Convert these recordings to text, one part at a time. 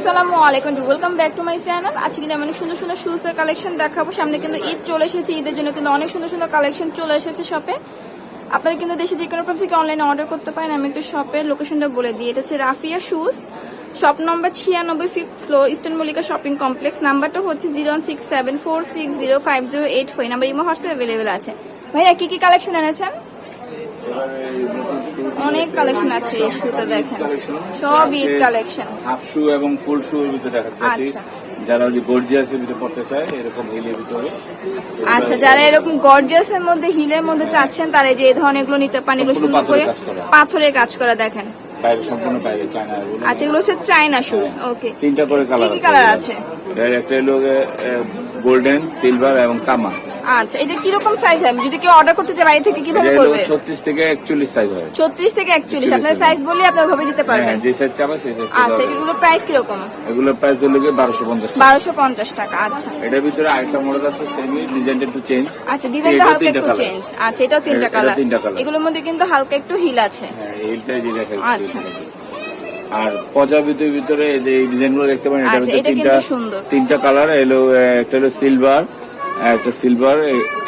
আসসালামু আলাইকুম welcome back to my channel আজকে কিন্তু অনেক সুন্দর সুন্দর শুজ এর কালেকশন দেখাবো। সামনে কিন্তু ঈদ চলে এসেছে, ঈদের জন্য কিন্তু অনেক সুন্দর সুন্দর কালেকশন চলে এসেছে শপে আপনারা কিন্তু দেশে যে কোনো থেকে অনলাইনে অর্ডার করতে পারেন। আমি একটু শপের লোকেশনটা বলে দিই। এটা হচ্ছে রাফিয়া শুজ শপ নম্বর ছিয়ানব্বই fifth floor Eastern Mallika shopping complex নাম্বারটা হচ্ছে zero one six seven four six zero five zero eight four number imo WhatsApp available আছে। ভাইয়া, কি কি কালেকশন এনেছেন? অনেক কালেকশন আছে এই শুতে দেখেন। সব ঈদ কালেকশন হাফ শু এবং ফুল শু এর ভিতরে দেখা যাচ্ছে আচ্ছা। যারা ওই গর্জিয়াসের ভিতরে পড়তে চায় এরকম হিলের ভিতরে। আচ্ছা যারা এরকম গর্জিয়াস এর মধ্যে হিলের মধ্যে চাচ্ছেন তারা যে এই ধরনের এগুলো নিতে পারেন এগুলো সুন্দর করে পাথরের কাজ করা। দেখেন। বাইরে সম্পূর্ণ বাইরে চায়না এগুলো আচ্ছা এগুলো হচ্ছে চাইনা শুজ ওকে। তিনটা করে কালার আছে। কালার আছে? একটা হলো গোল্ডেন সিলভার এবং তামা। আচ্ছা এটা কীরকম সাইজ হবে যদি কেউ অর্ডার করতে চায় বাইরে থেকে কীভাবে করবে? ছত্রিশ থেকে একচল্লিশ সাইজ হয়। ছত্রিশ থেকে একচল্লিশ 41 আপনার সাইজ বললে আপনার ভাবে দিতে পারবেন। হ্যাঁ যে সাইজ চাবে সেই সাইজ আচ্ছা এগুলো প্রাইস কীরকম? এগুলোর প্রাইস হলো গিয়ে বারোশো পঞ্চাশ টাকা। বারোশো পঞ্চাশ টাকা আচ্ছা। এটার ভিতরে আরেকটা মডেল আছে সেমি ডিজাইনটা একটু চেঞ্জ আচ্ছা ডিজাইনটা হালকা তিনটা একটু চেঞ্জ আচ্ছা এটাও তিনটা কালার। এগুলোর মধ্যে কিন্তু হালকা একটু হিল আছে। হ্যাঁ এইটাই যে দেখা আচ্ছা। আর প্রজাপতির ভিতরে এই যে ডিজাইনগুলো দেখতে পারেন এটার আচ্ছা, ভিতরে এটা কিন্তু তিনটা সুন্দর। তিনটা কালার এলো একটা হলো সিলভার একটা সিলভার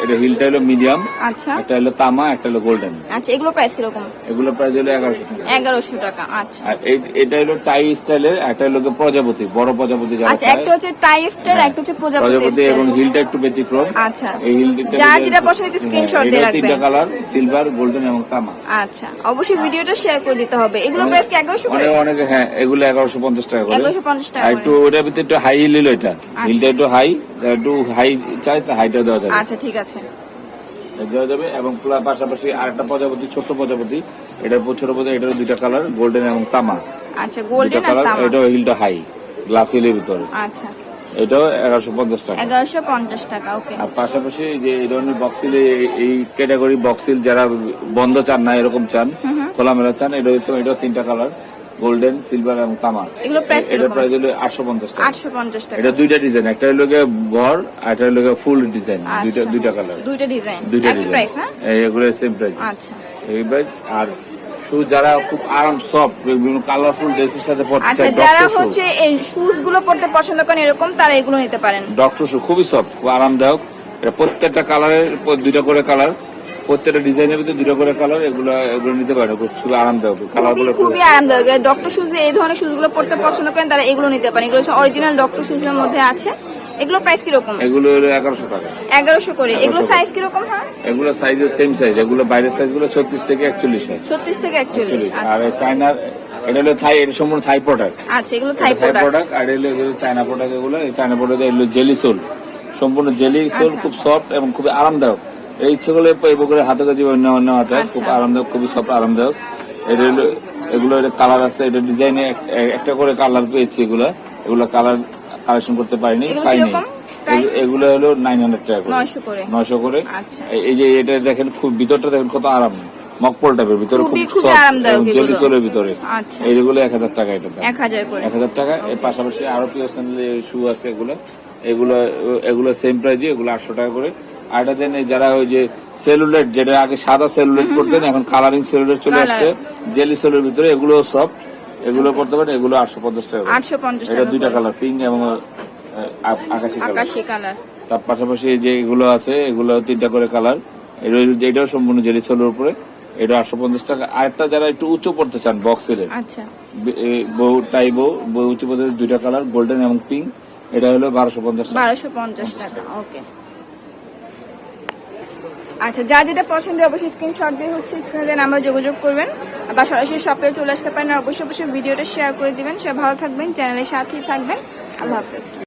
এটা হিলটা হলো মিডিয়াম আচ্ছা। একটা হলো তামা একটা হলো গোল্ডেন আচ্ছা এগুলো প্রাইস কীরকম? এগুলো প্রাইস হলো এগারোশো টাকা। এগারোশো টাকা আচ্ছা। আর এই- এটা হলো টাই স্টাইলের একটা হলো প্রজাপতি বড় প্রজাপতি যারা আচ্ছা। একটা হচ্ছে টাই স্টার হ্যাঁ, একটা হচ্ছে প্রজাপতি প্রজাপতি। এবং হিলটা একটু ব্যতিক্রম। আচ্ছা। এই হিলটা যার যেটা পছন্দ একটু স্ক্রিনশট দিয়ে তিনটা রাখবেন। কালার সিলভার গোল্ডেন এবং তামা। আচ্ছা অবশ্যই ভিডিওটা শেয়ার করে দিতে হবে। এগুলো প্রাইস কি এগারোশো করে? অনেক অনেক হ্যাঁ এগুলো এগারোশো পঞ্চাশ টাকা করে। এগারোশো পঞ্চাশ টাকা আর করে। একটু ওটার ভিতরে একটু হাই হিল এটা। হিলটা একটু হাই একটু হাই চাই হাইটা দেওয়া যাবে। আচ্ছা ঠিক আছে। দেওয়া যাবে এবং পাশাপাশি আরেকটা প্রজাপতি ছোট্ট প্রজাপতি। এটার ছোট প্রজাপতি এটার দুইটা কালার গোল্ডেন এবং তামা। আচ্ছা গোল্ডেন আর তামা। এটাও হিলটা হাই গ্লাস হিলের ভিতরে। আচ্ছা। এটাও এগারোশো পঞ্চাশ টাকা। এগারোশো পঞ্চাশ টাকা ওকে আর পাশাপাশি যে এই ধরনের বক্সিল এই ক্যাটাগরি বক্সিল যারা বন্ধ চান না এরকম চান খোলামেলা চান এটা হচ্ছে এটাও তিনটা কালার গোল্ডেন সিলভার এবং তামা এগুলো এটা প্রাইস হলো আটশো পঞ্চাশ টাকা। আটশো পঞ্চাশ টাকা। এটা দুইটা ডিজাইন একটা হলো ঘর আর একটা হলো ফুল ডিজাইন দুইটা আচ্ছা। দুইটা কালার দুইটা ডিজাইন। দুইটা ডিজাইন। হ্যাঁ? এগুলো সেম প্রাইস আচ্ছা। এই প্রাইস আর শু যারা খুব আরাম সফট বিভিন্ন কালারফুল ড্রেসের সাথে পড়তে আচ্ছা চায় যারা হচ্ছে এই শুজগুলো পড়তে পছন্দ করেন এরকম তারা এগুলো নিতে পারেন। ডক্টর শু খুবই সফট খুব আরামদায়ক। এটা প্রত্যেকটা কালারের দুইটা করে কালার প্রত্যেকটা ডিজাইনের ভিতরে দুইটা করে কালার এগুলো এগুলো নিতে পারেন খুবই আরামদায়ক কালারগুলো খুবই আরামদায়ক। ডক্টর শুজ এই ধরনের শুজগুলো পড়তে পছন্দ করেন তারা এগুলো নিতে পারেন। এগুলো হচ্ছে অরিজিনাল ডক্টর শুজের মধ্যে আছে। এগুলো প্রাইস কীরকম? এগুলো হলো এগারোশো টাকা। এগারোশো করে। এগুলো 1100 সাইজ কীরকম হয়? এগুলো সাইজের সেম সাইজ এগুলো বাইরের সাইজগুলো ছত্রিশ থেকে একচল্লিশ হয়। ছত্রিশ থেকে একচল্লিশ আর আচ্ছা চায়নার এটা হলো থাই এটা সম্পূর্ণ থাই প্রোডাক্ট আচ্ছা এগুলো থাই প্রোডাক্ট আর এগুলো এগুলো চায়না প্রোডাক্ট এগুলো। এই চায়না প্রোডাক্ট এগুলো জেলি সোল সম্পূর্ণ জেলি সোল আচ্ছা। খুব সফট এবং খুবই আরামদায়ক। এই ইচ্ছে করলে এই বকরে হাতে কাছে নেওয়া নেওয়া যায় আচ্ছা। খুব আরামদায়ক খুবই সফট আরামদায়ক। এটা এগুলো কালার আছে এটা ডিজাইনে একটা করে কালার পেয়েছি এগুলো। এগুলো কালার কালেকশন করতে পারিনি পাইনি। এগুলো হলো নাইন হান্ড্রেড টাকা করে। নয়শো করে। করে। আচ্ছা। এই- যে এটা দেখেন খুব ভিতরটা দেখেন কত আরাম। মকপল টাইপের ভিতরে খুব জেলি এগুলো। ভিতরে। আচ্ছা। এইগুলো এক হাজার টাকা এটা এক হাজার করে। টাকা। এর পাশাপাশি আরও স্যান্ডেল শু আছে এগুলো। এগুলো এগুলো সেম প্রাইজে এগুলো আটশো টাকা করে। আর এটা দেন যারা ওই যে সেলুলেট যেটা আগে সাদা সেলুলেট করতেন এখন কালারিং সেলুলেট চলে আসছে। জেলি সোলের ভিতরে এগুলো সফট এগুলো করতে পারেন এগুলো আটশো পঞ্চাশ টাকা। আটশো পঞ্চাশ এটা টাকা দুইটা কালার পিঙ্ক এবং আকাশি কালার। তার পাশাপাশি যে এগুলো আছে এগুলো তিনটা করে কালার। এটাও সম্পূর্ণ জেলি সোলের উপরে। এটা আটশো পঞ্চাশ টাকা। আরেকটা যারা একটু উঁচু পড়তে চান বক্সের আচ্ছা। বউ টাই বউ বউ উঁচু পদ্ধতির দুইটা কালার গোল্ডেন এবং পিঙ্ক। এটা হলো বারোশো পঞ্চাশ টাকা বারোশো পঞ্চাশ টাকা। ওকে। আচ্ছা যা যেটা পছন্দ অবশ্যই স্ক্রিনশট দিয়ে হচ্ছে স্ক্রিনে নাম্বার যোগাযোগ করবেন। বা সরাসরি শপে চলে আসতে পারেন। অবশ্যই অবশ্যই ভিডিওটা শেয়ার করে দিবেন। সে ভালো থাকবেন চ্যানেলের সাথেই থাকবেন। আল্লাহ হাফেজ।